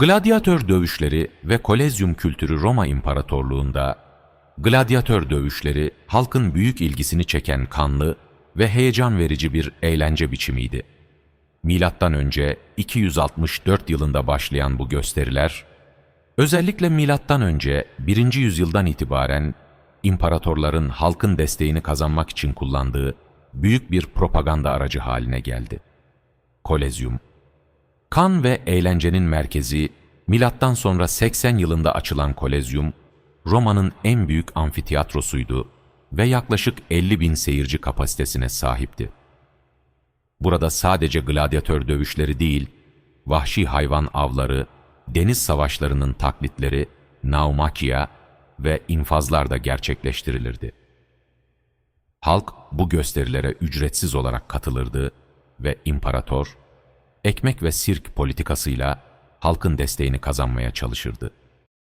Gladyatör dövüşleri ve kolezyum kültürü Roma İmparatorluğu'nda, gladyatör dövüşleri halkın büyük ilgisini çeken kanlı ve heyecan verici bir eğlence biçimiydi. Milattan önce 264 yılında başlayan bu gösteriler, özellikle milattan önce 1. yüzyıldan itibaren imparatorların halkın desteğini kazanmak için kullandığı büyük bir propaganda aracı haline geldi. Kolezyum Kan ve eğlencenin merkezi, milattan sonra 80 yılında açılan Kolezyum, Roma'nın en büyük amfiteyatrosuydu ve yaklaşık 50 bin seyirci kapasitesine sahipti. Burada sadece gladyatör dövüşleri değil, vahşi hayvan avları, deniz savaşlarının taklitleri, naumakia ve infazlar da gerçekleştirilirdi. Halk bu gösterilere ücretsiz olarak katılırdı ve imparator, ekmek ve sirk politikasıyla halkın desteğini kazanmaya çalışırdı.